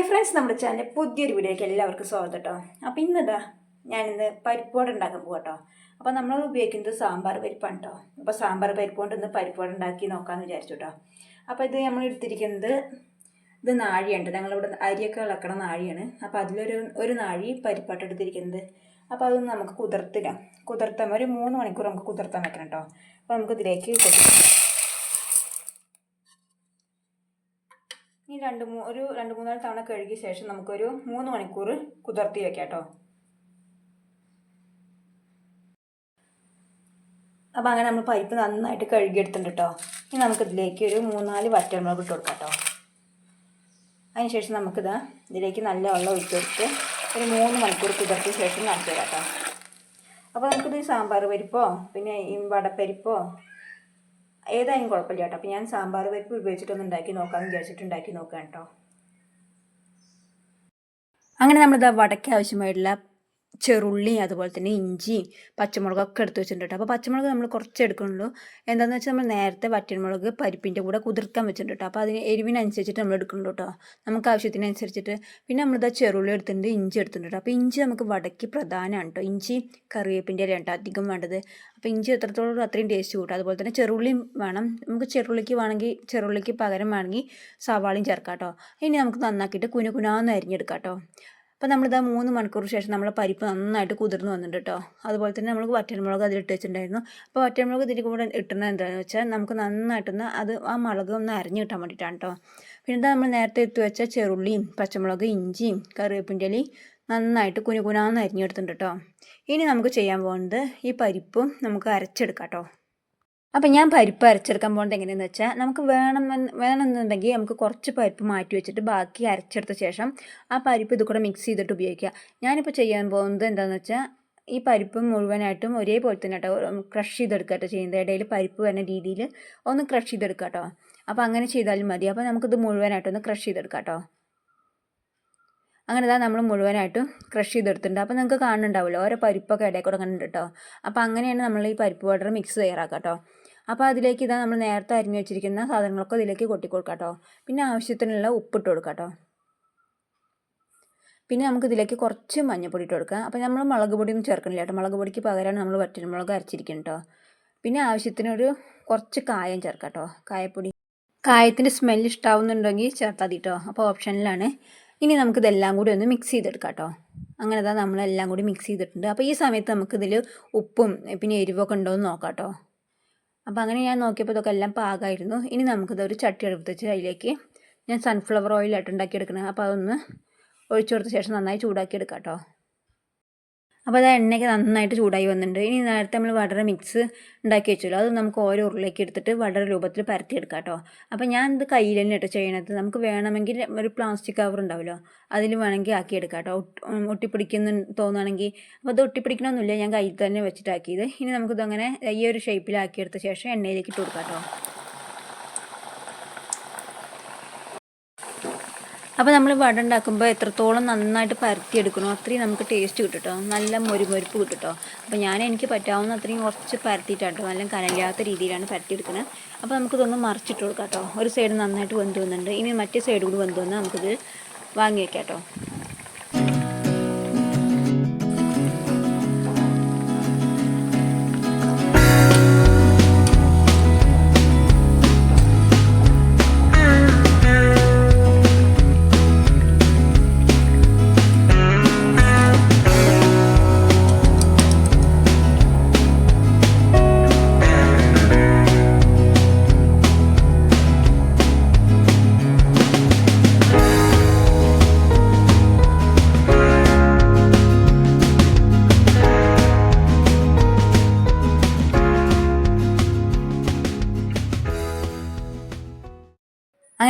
Friends നമ്മുടെ channel പുതിയൊരു വീഡിയോയ്ക്ക് എല്ലാവർക്കും സ്വാഗതം കേട്ടോ അപ്പോൾ ഇന്നിതാ ഞാനിന്ന് പരിപ്പോട് ഉണ്ടാക്കാൻ പോകാം കേട്ടോ അപ്പോൾ നമ്മൾ ഉപയോഗിക്കുന്നത് സാമ്പാർ പരിപ്പാണ് കേട്ടോ അപ്പോൾ സാമ്പാർ പരിപ്പ് കൊണ്ട് ഇന്ന് പരിപ്പോട് ഉണ്ടാക്കി നോക്കാമെന്ന് വിചാരിച്ചു കേട്ടോ അപ്പോൾ ഇത് നമ്മൾ എടുത്തിരിക്കുന്നത് ഇത് നാഴിയുണ്ട് ഞങ്ങളിവിടെ അരിയൊക്കെ ഇളക്കണ നാഴിയാണ്. അപ്പോൾ അതിലൊരു ഒരു നാഴി പരിപ്പാട്ട് എടുത്തിരിക്കുന്നത്. അപ്പോൾ അതൊന്ന് നമുക്ക് കുതിർത്തിടാം. കുതിർത്താൻ ഒരു മൂന്ന് മണിക്കൂർ നമുക്ക് കുതിർത്താൻ വെക്കണം കേട്ടോ അപ്പോൾ നമുക്ക് ഇതിലേക്ക് കൊണ്ടുപോകാം രണ്ട് മൂ ഒരു രണ്ട് മൂന്നാൽ തവണ കഴുകിയ ശേഷം നമുക്കൊരു മൂന്ന് മണിക്കൂർ കുതിർത്തി വെക്കാം കേട്ടോ. അപ്പോൾ അങ്ങനെ നമ്മൾ പരിപ്പ് നന്നായിട്ട് കഴുകിയെടുത്തിട്ടുണ്ട് കേട്ടോ. ഇനി നമുക്കിതിലേക്ക് ഒരു മൂന്നാൽ വറ്റൽമുളക് ഇട്ട് കൊടുക്കാം കേട്ടോ. അതിനുശേഷം നമുക്കിതാ ഇതിലേക്ക് നല്ല വെള്ളം ഒഴിച്ചു കൊടുത്ത് ഒരു മൂന്ന് മണിക്കൂർ കുതിർത്തിയ ശേഷം നടത്തി കേട്ടോ. അപ്പോൾ നമുക്കിത് സാമ്പാർ പരിപ്പോ പിന്നെ ഈ വടപ്പരിപ്പോ ഏതായാലും കുഴപ്പമില്ല കേട്ടോ. അപ്പോൾ ഞാൻ സാമ്പാർ പരിപ്പ് ഉപയോഗിച്ചിട്ടൊന്ന് ഉണ്ടാക്കി നോക്കാമെന്ന് വിചാരിച്ചിട്ട് ഉണ്ടാക്കി നോക്കാം കേട്ടോ. അങ്ങനെ നമ്മളിത് വടയ്ക്ക് ആവശ്യമായിട്ടുള്ള ചെറുള്ളി അതുപോലെ തന്നെ ഇഞ്ചി പച്ചമുളകൊക്കെ എടുത്ത് വെച്ചിട്ടുണ്ട് അപ്പോൾ പച്ചമുളക് നമ്മൾ കുറച്ച് എടുക്കണുള്ളൂ എന്താണെന്ന് വെച്ചാൽ നമ്മൾ നേരത്തെ വറ്റൻമുളക് പരിപ്പിന്റെ കൂടെ കുതിർക്കാൻ വെച്ചിട്ടുണ്ട് അപ്പോൾ അതിന് എരിവിനനുസരിച്ചിട്ട് നമ്മൾ എടുക്കുന്നുള്ളൂ കേട്ടോ. നമുക്ക് ആവശ്യത്തിനനുസരിച്ചിട്ട്. പിന്നെ നമ്മളിതാ ചെറുള്ളി എടുത്തിട്ടുണ്ട് ഇഞ്ചി എടുത്തിട്ടുണ്ട് അപ്പോൾ ഇഞ്ചി നമുക്ക് വടക്ക് പ്രധാനമാണ് കേട്ടോ. ഇഞ്ചി കറിവേപ്പിന്റെ ഇല കേട്ടോ അധികം വേണ്ടത്. അപ്പോൾ ഇഞ്ചി എത്രത്തോളം അത്രയും ടേസ്റ്റ് കൂട്ടും. അതുപോലെ തന്നെ ചെറുള്ളിയും വേണം. നമുക്ക് ചെറുള്ളിക്ക് വേണമെങ്കിൽ ചെറുള്ളിക്ക് പകരം വേണമെങ്കിൽ സവാളയും ചേർക്കാം കേട്ടോ. ഇനി നമുക്ക് നന്നാക്കിയിട്ട് കുനു കുനാന്ന് അരിഞ്ഞെടുക്കാം കേട്ടോ. അപ്പോൾ നമ്മളിതാ മൂന്ന് മണിക്കൂർ ശേഷം നമ്മൾ പരിപ്പ് നന്നായിട്ട് കുതിർന്ന് വന്നിട്ട് കേട്ടോ അതുപോലെ തന്നെ നമ്മൾ വറ്റൽമുളക് അതിലിട്ട് വെച്ചിട്ടുണ്ടായിരുന്നു. അപ്പോൾ വറ്റൻമുളക് ഇതിൽ കൂടെ ഇട്ടുന്നത് എന്താണെന്ന് വെച്ചാൽ നമുക്ക് നന്നായിട്ടൊന്ന് അത് ആ മുളക് ഒന്ന് അരിഞ്ഞ് കിട്ടാൻ വേണ്ടിയിട്ടാണ് കേട്ടോ പിന്നെ നമ്മൾ നേരത്തെ എടുത്ത് വെച്ച ചെറുള്ളിയും പച്ചമുളക് ഇഞ്ചിയും കറിവേപ്പിന്റെ ഇലയും നന്നായിട്ട് കുനുകുനാന്ന് അരിഞ്ഞെടുത്തിട്ടുണ്ട് കേട്ടോ ഇനി നമുക്ക് ചെയ്യാൻ പോകുന്നത് ഈ പരിപ്പും നമുക്ക് അരച്ചെടുക്കാം കേട്ടോ അപ്പം ഞാൻ പരിപ്പ് അരച്ചെടുക്കാൻ പോകുന്നത് എങ്ങനെയാണെന്ന് വെച്ചാൽ നമുക്ക് വേണം വേണമെന്നുണ്ടെങ്കിൽ നമുക്ക് കുറച്ച് പരിപ്പ് മാറ്റി വെച്ചിട്ട് ബാക്കി അരച്ചെടുത്ത ശേഷം ആ പരിപ്പ് ഇത് കൂടെ മിക്സ് ചെയ്തിട്ട് ഉപയോഗിക്കുക. ഞാനിപ്പോൾ ചെയ്യാൻ പോകുന്നത് എന്താണെന്ന് വെച്ചാൽ ഈ പരിപ്പ് മുഴുവനായിട്ടും ഒരേപോലെ തന്നെ കേട്ടോ ക്രഷ് ചെയ്തെടുക്കുക കേട്ടോ ചെയ്യുന്നത്. ഇടയിൽ പരിപ്പ് വരുന്ന രീതിയിൽ ഒന്ന് ക്രഷ് ചെയ്തെടുക്കുക കേട്ടോ. അപ്പോൾ അങ്ങനെ ചെയ്താലും മതി. അപ്പോൾ നമുക്കിത് മുഴുവനായിട്ടൊന്ന് ക്രഷ് ചെയ്തെടുക്കാം കേട്ടോ. അങ്ങനെ ഇതാ നമ്മൾ മുഴുവനായിട്ടും ക്രഷ് ചെയ്തെടുത്തിട്ടുണ്ട്. അപ്പോൾ നിങ്ങൾക്ക് കാണുന്നുണ്ടാവില്ല ഓരോ പരിപ്പൊക്കെ ഇടയിൽ കൂടെ കണ്ടിട്ടോ അപ്പോൾ അങ്ങനെയാണ് നമ്മൾ ഈ പരിപ്പ് പൗഡർ മിക്സ് തയ്യാറാക്കുക കേട്ടോ. അപ്പോൾ അതിലേക്ക് ഇതാ നമ്മൾ നേരത്തെ അരിഞ്ഞു വെച്ചിരിക്കുന്ന സാധനങ്ങളൊക്കെ ഇതിലേക്ക് കൊട്ടിക്കൊടുക്കാം കേട്ടോ പിന്നെ ആവശ്യത്തിനുള്ള ഉപ്പിട്ട് കൊടുക്കാം കേട്ടോ പിന്നെ നമുക്ക് ഇതിലേക്ക് കുറച്ച് മഞ്ഞൾപ്പൊടി ഇട്ട് കൊടുക്കാം. അപ്പോൾ നമ്മൾ മുളക് പൊടിയൊന്നും ചേർക്കണില്ല കേട്ടോ. മുളക് പൊടിക്ക് പകരമാണ് നമ്മൾ വറ്റൽമുളക് അരച്ചിരിക്കുന്നത് കേട്ടോ. പിന്നെ ആവശ്യത്തിനൊരു കുറച്ച് കായം ചേർക്കാം കേട്ടോ. കായപ്പൊടി. കായത്തിന്റെ സ്മെല്ല് ഇഷ്ടാവുന്നുണ്ടെങ്കിൽ ചേർത്താൽ മതി കേട്ടോ. അപ്പോൾ ഓപ്ഷനിലാണ് ഇനി നമുക്കിതെല്ലാം കൂടി ഒന്ന് മിക്സ് ചെയ്തെടുക്കാം കേട്ടോ. അങ്ങനെ നമ്മളെല്ലാം കൂടി മിക്സ് ചെയ്തിട്ടുണ്ട്. അപ്പോൾ ഈ സമയത്ത് നമുക്കിതിൽ ഉപ്പും പിന്നെ എരിവൊക്കെ ഉണ്ടോ എന്ന് നോക്കാം കേട്ടോ. അപ്പോൾ അങ്ങനെ ഞാൻ നോക്കിയപ്പോൾ ഇതൊക്കെ എല്ലാം പാകമായിരുന്നു ഇനി നമുക്കിത് ഒരു ചട്ടി എടുത്ത് വെച്ച് അതിലേക്ക് ഞാൻ സൺഫ്ലവർ ഓയിലായിട്ട് ഉണ്ടാക്കിയെടുക്കണം. അപ്പോൾ അതൊന്ന് ഒഴിച്ചു കൊടുത്ത ശേഷം നന്നായി ചൂടാക്കി എടുക്കാം കേട്ടോ അപ്പോൾ അത് എണ്ണയ്ക്ക് നന്നായിട്ട് ചൂടായി വന്നിട്ടുണ്ട്. ഇനി നേരത്തെ നമ്മൾ വടര മിക്സ് ഉണ്ടാക്കി വെച്ചല്ലോ. അത് നമുക്ക് ഓരോ ഉരുളേക്ക് എടുത്തിട്ട് വടര രൂപത്തിൽ പരത്തിയെടുക്കാം കേട്ടോ. അപ്പോൾ ഞാൻ ഇത് കയ്യിൽ തന്നെ കേട്ടോ ചെയ്യണത്. നമുക്ക് വേണമെങ്കിൽ ഒരു പ്ലാസ്റ്റിക് കവർ ഉണ്ടാവുമല്ലോ. അതിൽ വേണമെങ്കിൽ ആക്കിയെടുക്കാം കേട്ടോ. ഒട്ടിപ്പിടിക്കുന്ന തോന്നുകയാണെങ്കിൽ. അപ്പോൾ അത് ഒട്ടിപ്പിടിക്കണമെന്നില്ല ഞാൻ കയ്യിൽ തന്നെ വെച്ചിട്ടാക്കിയത്. ഇനി നമുക്കിതങ്ങനെ ഈ ഒരു ഷേപ്പിലാക്കിയെടുത്ത ശേഷം എണ്ണയിലേക്ക് ഇട്ട് കൊടുക്കാം കേട്ടോ. അപ്പോൾ നമ്മൾ വട ഉണ്ടാക്കുമ്പോൾ എത്രത്തോളം നന്നായിട്ട് പരത്തിയെടുക്കണോ അത്രയും നമുക്ക് ടേസ്റ്റ് കിട്ടും നല്ല മൊരുമൊരുപ്പ് കിട്ടും അപ്പോൾ ഞാൻ എനിക്ക് പറ്റാവുന്ന അത്രയും കുറച്ച് പരത്തിയിട്ടാട്ടോ. നല്ല കനലില്ലാത്ത രീതിയിലാണ് പരത്തിയെടുക്കുന്നത് അപ്പോൾ നമുക്കിതൊന്ന് മറിച്ചിട്ട് കൊടുക്കാം കേട്ടോ ഒരു സൈഡ് നന്നായിട്ട് വെന്ത് വന്നിട്ടുണ്ട്. ഇനി മറ്റേ സൈഡ് കൂടി വെന്ത് വന്നാൽ നമുക്കിത് വാങ്ങി വയ്ക്കാം കേട്ടോ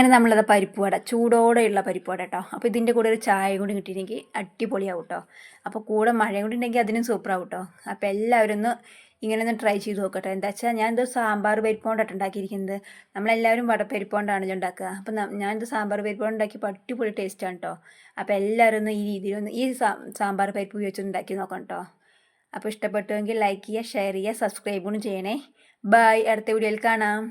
അങ്ങനെ നമ്മളത് പരിപ്പ് വട ചൂടോടെയുള്ള പരിപ്പ് വട കേട്ടോ അപ്പോൾ ഇതിന്റെ കൂടെ ഒരു ചായ കൂടി കിട്ടിയില്ലെങ്കിൽ അടിപൊളിയാവും കേട്ടോ അപ്പോൾ കൂടെ മഴയും കൂടി ഉണ്ടെങ്കിൽ അതിനും സൂപ്പറാവും കേട്ടോ അപ്പോൾ എല്ലാവരും ഒന്ന് ഇങ്ങനെ ഒന്ന് ട്രൈ ചെയ്ത് നോക്കട്ടെ എന്താ വെച്ചാൽ ഞാനിത് സാമ്പാർ പരിപ്പ് കൊണ്ടാണ് ഉണ്ടാക്കിയിരിക്കുന്നത്. നമ്മളെല്ലാവരും വടപ്പരിപ്പോണ്ടാണല്ലോ ഉണ്ടാക്കുക. അപ്പോൾ ഞാനിത് സാമ്പാർ പരിപ്പ് കൊണ്ട് ഉണ്ടാക്കിയപ്പോൾ അടിപൊളി ടേസ്റ്റാണ് കേട്ടോ അപ്പോൾ എല്ലാവരും ഒന്ന് ഈ രീതിയിൽ ഒന്ന് ഈ സാമ്പാർ പരിപ്പ് ഉപയോഗിച്ച് ഉണ്ടാക്കി നോക്കാം കേട്ടോ അപ്പോൾ ഇഷ്ടപ്പെട്ടുവെങ്കിൽ ലൈക്ക് ചെയ്യുക ഷെയർ ചെയ്യുക സബ്സ്ക്രൈബും ചെയ്യണേ. ബൈ അടുത്ത വീഡിയോയിൽ കാണാം.